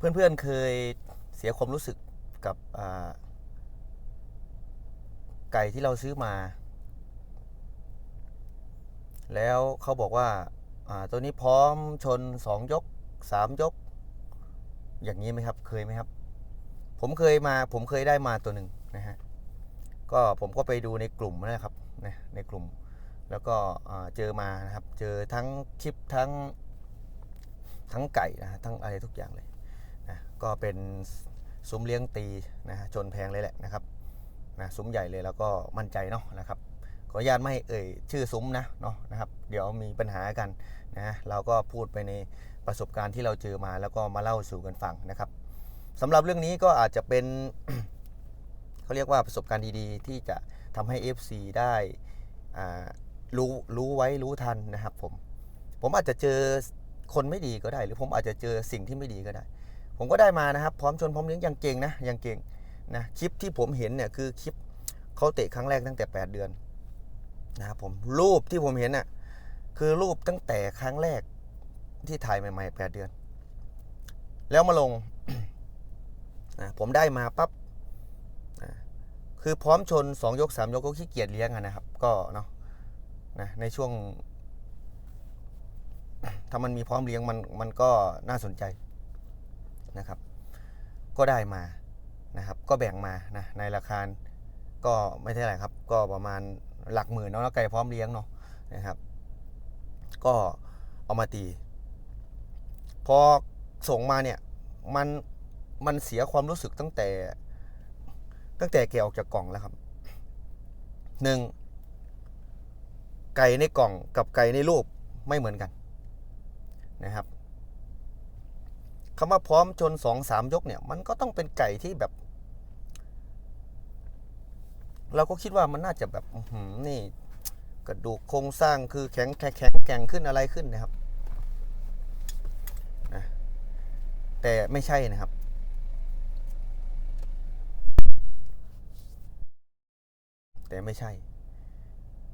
เพื่อนๆเคยเสียความรู้สึกกับไก่ที่เราซื้อมา แล้วเขาบอกว่าตัวนี้พร้อมชนสองยกสามยก อย่างนี้ไหมครับ เคยไหมครับ ผมเคยมา ผมเคยได้มาตัวหนึ่งนะฮะ ก็ผมก็ไปดูในกลุ่มนะครับนะในกลุ่ม แล้วก็เจอมานะครับ เจอทั้งคลิปทั้งทั้งไก่นะทั้งอะไรทุกอย่างเลย นะก็เป็นซุ้มเลี้ยงตีนะฮะชนแพงเลยแหละนะครับนะซุ้มใหญ่เลยแล้วก็มั่นใจเนาะนะครับขออนุญาตไม่เอ่ยชื่อซุ้มนะเนาะนะครับ เดี๋ยวมีปัญหากันนะเราก็พูดไปในประสบการณ์ที่เราเจอมาแล้วก็มาเล่าสู่กันฟังนะครับสำหรับเรื่องนี้ก็อาจจะเป็นเขาเรียกว่าประสบการณ์ดีๆ ที่จะทำให้ FC ได้อ่ารู้รู้ไว้รู้ทันนะครับผมผมอาจจะเจอคนไม่ดีก็ได้ หรือผมอาจจะเจอสิ่งที่ไม่ดีก็ได้ ผมก็ได้มานะครับ พร้อมชนพร้อมเลี้ยงอย่างเก่งนะอย่างเก่งนะคลิปที่ผมเห็นเนี่ยคือคลิปเขาเตะครั้งแรกตั้งแต่ 8 เดือนนะครับผมรูปที่ผมเห็นน่ะคือรูปตั้งแต่ครั้งแรกที่ถ่ายใหม่ๆ8เดือน แล้วมาลงนะผมได้มาปั๊บนะคือพร้อมชน 2 ยก 3 ยกก็ขี้เกียจเลี้ยงนะครับ ก็เนาะนะในช่วง ถ้ามันมีพร้อมเลี้ยงมันมันก็น่าสนใจ นะครับ ก็ได้มานะครับ ก็แบ่งมานะในราคาก็ไม่เท่าไหร่ครับ ก็ประมาณหลักหมื่นเนาะแล้วไก่พร้อมเลี้ยงเนาะนะครับ ก็เอามาตี พอส่งมาเนี่ยมันมันเสียความรู้สึกตั้งแต่ ตั้งแต่แกออกจากกล่องแล้วครับหนึ่งไก่ในกล่องกับไก่ในรูปไม่เหมือนกันนะครับ คำว่าพร้อมจนสองสามยกเนี่ย มันก็ต้องเป็นไก่ที่แบบ เราก็คิดว่ามันน่าจะแบบนี่กระดูกโครงสร้างคือแข็งแข็งแข็งแกร่งขึ้นอะไรขึ้นนะครับนะแต่ไม่ใช่นะครับแต่ไม่ใช่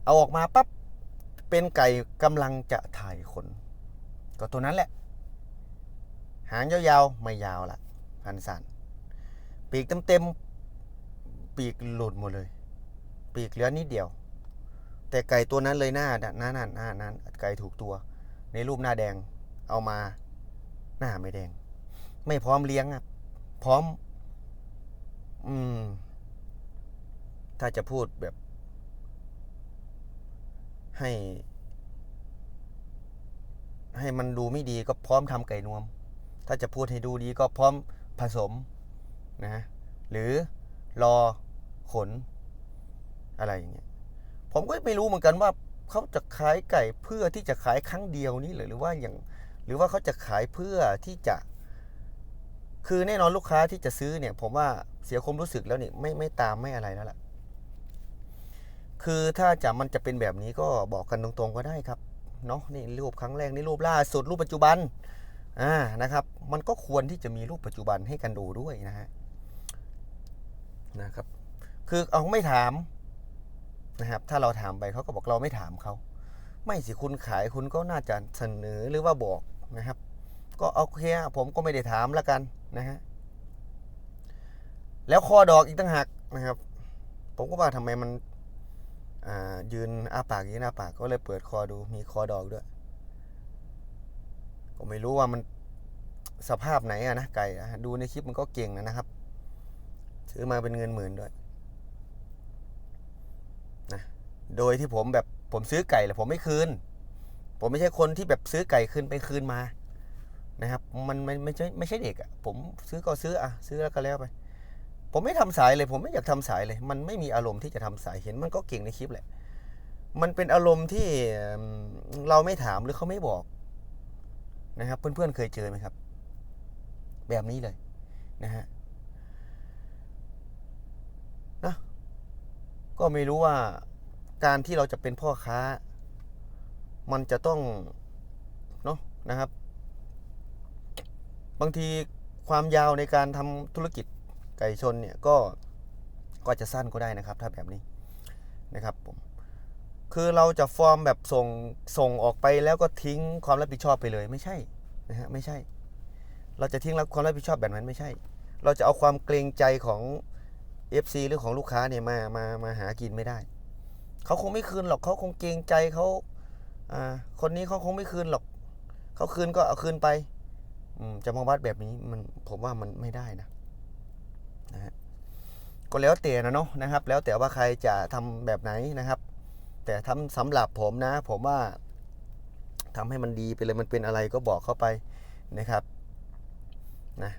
เอาออกมาปั๊บ เป็นไก่กำลังจะถ่ายขน ก็ตัวนั้นแหละ หางยาวๆ ไม่ยาวละพันสันปีกเต็มๆ ปีกหลุดหมดเลย ปีกเหลือนิดเดียว แต่ไก่ตัวนั้นเลยหน้าหน้าหน้าหน้านั้นไก่ถูกตัว ในรูปหน้าแดงเอามาหน้าไม่แดง ไม่พร้อมเลี้ยงอะพร้อม อืม ถ้าจะพูดแบบ ให้ ให้มันดูไม่ดีก็พร้อมทำไก่นวม ถ้าจะพูดให้ดูดีก็พร้อมผสมนะหรือรอขนอะไรอย่างเงี้ยผมก็ไม่รู้เหมือนกันว่าเขาจะขายไก่เพื่อที่จะขายครั้งเดียวนี้หรือว่าอย่างหรือว่าเขาจะขายเพื่อที่จะ คือแน่นอนลูกค้าที่จะซื้อเนี่ย ผมว่าเสียความรู้สึกแล้วนี่ไม่ไม่ตามไม่อะไรแล้วล่ะ คือถ้าจะมันจะเป็นแบบนี้ก็บอกกันตรงๆก็ได้ครับเนาะนี่รูปครั้งแรกนี่รูปล่าสุดรูปปัจจุบัน อ่านะครับ มันก็ควรที่จะมีรูปปัจจุบันให้กันดูด้วยนะฮะนะครับ คือเอาไม่ถามนะครับ ถ้าเราถามไปเขาก็บอกเราไม่ถามเขาไม่สิคุณขายคุณก็น่าจะเสนอหรือว่าบอกนะครับ ก็โอเคผมก็ไม่ได้ถามแล้วกันนะฮะแล้วคอดอกอีกตั้งหากนะครับ ผมก็ว่าทำไมมันอ่ายืนอ้าปากยืนอ้าปากก็เลยเปิดคอดูมีคอดอกด้วย ก็ไม่รู้ว่ามันสภาพไหนอะนะไก่ดูในคลิปมันก็เก่งนะครับซื้อมาเป็นเงินหมื่นด้วยนะโดยที่ผมแบบผมซื้อไก่แหละผมไม่คืน ผมไม่ใช่คนที่แบบซื้อไก่คืนไปคืนมานะครับ มันไม่ไม่ใช่ไม่ใช่เด็กอะผมซื้อก็ซื้ออะซื้อแล้วก็แล้วไป ผมไม่ทำสายเลย ผมไม่อยากทำสายเลย มันไม่มีอารมณ์ที่จะทำสายเห็น มันก็เก่งในคลิปแหละ มันเป็นอารมณ์ที่เราไม่ถามหรือเขาไม่บอก นะครับ เพื่อนๆเคยเจอไหมครับ แบบนี้เลยนะฮะนะก็ไม่รู้ว่าการที่เราจะเป็นพ่อค้า มันจะต้องเนาะนะครับ บางทีความยาวในการทำธุรกิจไก่ชนเนี่ยก็ก็จะสั้นก็ได้นะครับ ถ้าแบบนี้นะครับผม คือเราจะฟอร์มแบบส่งส่งออกไปแล้วก็ทิ้งความรับผิดชอบไปเลยไม่ใช่นะฮะไม่ใช่ เราจะทิ้งรับความรับผิดชอบแบบนั้นไม่ใช่ เราจะเอาความเกรงใจของ FC หรือของลูกค้าเนี่ยมามามาหากินไม่ได้เขาคงไม่คืนหรอกเขาคงเกรงใจเขาอ่าคนนี้เขาคงไม่คืนหรอกเขาคืนก็เอาคืนไปจะมาวัดแบบนี้มันผมว่ามันไม่ได้นะนะฮะก็แล้วแต่นะเนาะนะครับ แล้วแต่ว่าใครจะทำแบบไหนนะครับ แต่ทำสำหรับผมนะ ผมว่าทำให้มันดีไปเลยมันเป็นอะไรก็บอกเข้าไปนะครับนะ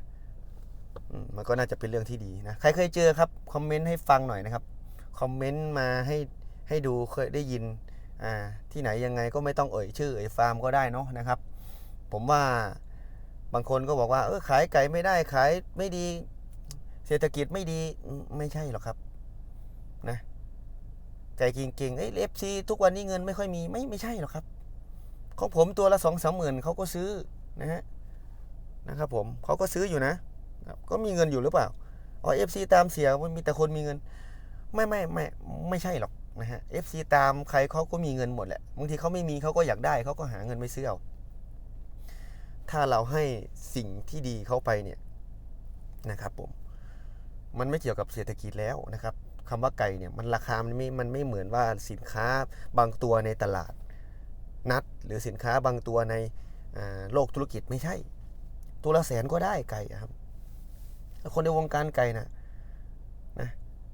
มันก็น่าจะเป็นเรื่องที่ดีนะ ใครเคยเจอครับคอมเมนต์ให้ฟังหน่อยนะครับคอมเมนต์มาให้ให้ดูเคยได้ยินอ่าที่ไหนยังไงก็ไม่ต้องเอ่ยชื่อเอ่ยฟาร์มก็ได้เนาะนะครับ ผมว่าบางคนก็บอกว่าเออขายไก่ไม่ได้ขายไม่ดี เศรษฐกิจไม่ดีไม่ใช่หรอกครับนะ ไก่เก่งๆเอ้ยเอฟซีทุกวันนี้เงินไม่ค่อยมีไม่ไม่ใช่หรอกครับของผมตัวละสองสามหมื่นเขาก็ซื้อนะฮะนะครับผมเขาก็ซื้ออยู่นะ ก็มีเงินอยู่หรือเปล่าอ๋อเอฟซีตามเสียมันมีแต่คนมีเงิน ไม่ไม่ไม่ไม่ใช่หรอกนะฮะเอฟซีตามใครเขาก็มีเงินหมดแหละบางทีเขาไม่มีเขาก็อยากได้เขาก็หาเงินไปซื้อเอาถ้าเราให้สิ่งที่ดีเข้าไปเนี่ยนะครับผมมันไม่เกี่ยวกับเศรษฐกิจแล้วนะครับ คำว่าไก่เนี่ยมันราคามันไม่มันไม่เหมือนว่าสินค้าบางตัวในตลาดนัด หรือสินค้าบางตัวในโลกธุรกิจไม่ใช่ ตัวละแสนก็ได้ไก่ครับแล้วคนในวงการไก่นะนะ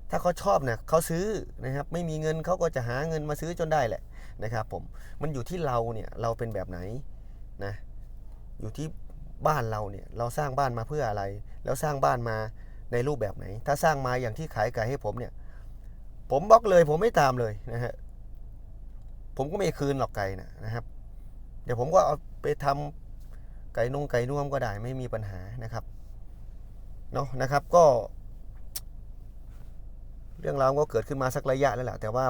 ถ้าเขาชอบเนี่ยเขาซื้อนะครับ ไม่มีเงินเขาก็จะหาเงินมาซื้อจนได้แหละนะครับผมมันอยู่ที่เราเนี่ยเราเป็นแบบไหนนะอยู่ที่บ้านเราเนี่ยเราสร้างบ้านมาเพื่ออะไร แล้วสร้างบ้านมาในรูปแบบไหน ถ้าสร้างมาอย่างที่ขายไก่ให้ผมเนี่ย ผมบล็อกเลย ผมไม่ตามเลยนะฮะผมก็ไม่คืนหรอกไก่นะนะครับ เดี๋ยวผมก็เอาไปทำไก่นุ่งไก่น่วมก็ได้ไม่มีปัญหานะครับเนาะนะครับก็ เรื่องราวก็เกิดขึ้นมาสักระยะแล้วแหละแต่ว่า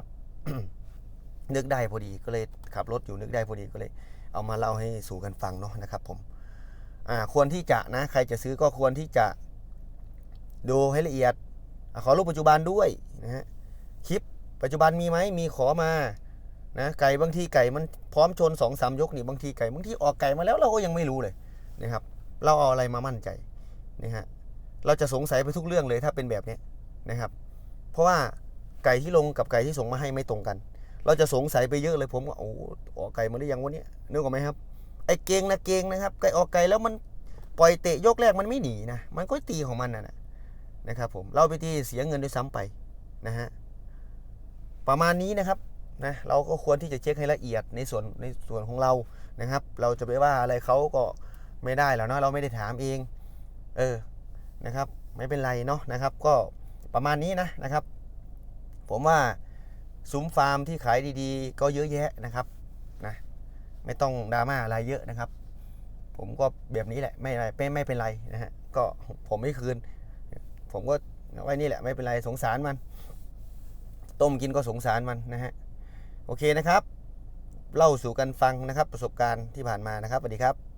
นึกได้พอดีก็เลยขับรถอยู่นึกได้พอดีก็เลย เอามาเล่าให้สู่กันฟังเนาะนะครับ ผมอ่าควรที่จะนะ ใครจะซื้อก็ควรที่จะดูให้ละเอียดอขอรูปปัจจุบันด้วยนะฮะ คลิป ปัจจุบันมีไหมมีขอมานะไก่บางทีไก่มันพร้อมชนสองสามยกนี่บางทีไก่บางทีออกไก่มาแล้วเราก็ยังไม่รู้เลยนะครับ เราเอาอะไรมามั่นใจนะฮะเราจะสงสัยไปทุกเรื่องเลยถ้าเป็นแบบนี้นะครับ เพราะว่าไก่ที่ลงกับไก่ที่ส่งมาให้ไม่ตรงกัน เราจะสงสัยไปเยอะเลยผมว่าโอ้ออกไก่มาหรือยังวะเนี่ยนึกออกไหมครับไอ้เกงนะเกงนะครับไก่ออกไก่แล้วมันปล่อยเตะยกแรกมันไม่หนีนะมันก็ตีของมันนะนะนะครับผมเราไปที่เสียเงินด้วยซ้ำไปนะฮะ ประมาณนี้นะครับนะเราก็ควรที่จะเช็คให้ละเอียดในส่วนในส่วนของเรานะครับ เราจะไปว่าอะไรเขาก็ไม่ได้แล้วเนาะเราไม่ได้ถามเอง เออนะครับ ไม่เป็นไรเนาะนะครับ ก็ประมาณนี้นะนะครับ ผมว่าซุ้มฟาร์มที่ขายดีๆ ก็เยอะแยะนะครับนะไม่ต้องดราม่าอะไรเยอะนะครับ ผมก็แบบนี้แหละไม่อะไรไม่ไม่เป็นไรนะฮะก็ผมไม่คืน ผมก็ไว้นี่แหละไม่เป็นไรสงสารมัน ต้มกินก็สงสารมันนะฮะโอเคนะครับ เล่าสู่กันฟังนะครับประสบการณ์ที่ผ่านมานะครับสวัสดีครับ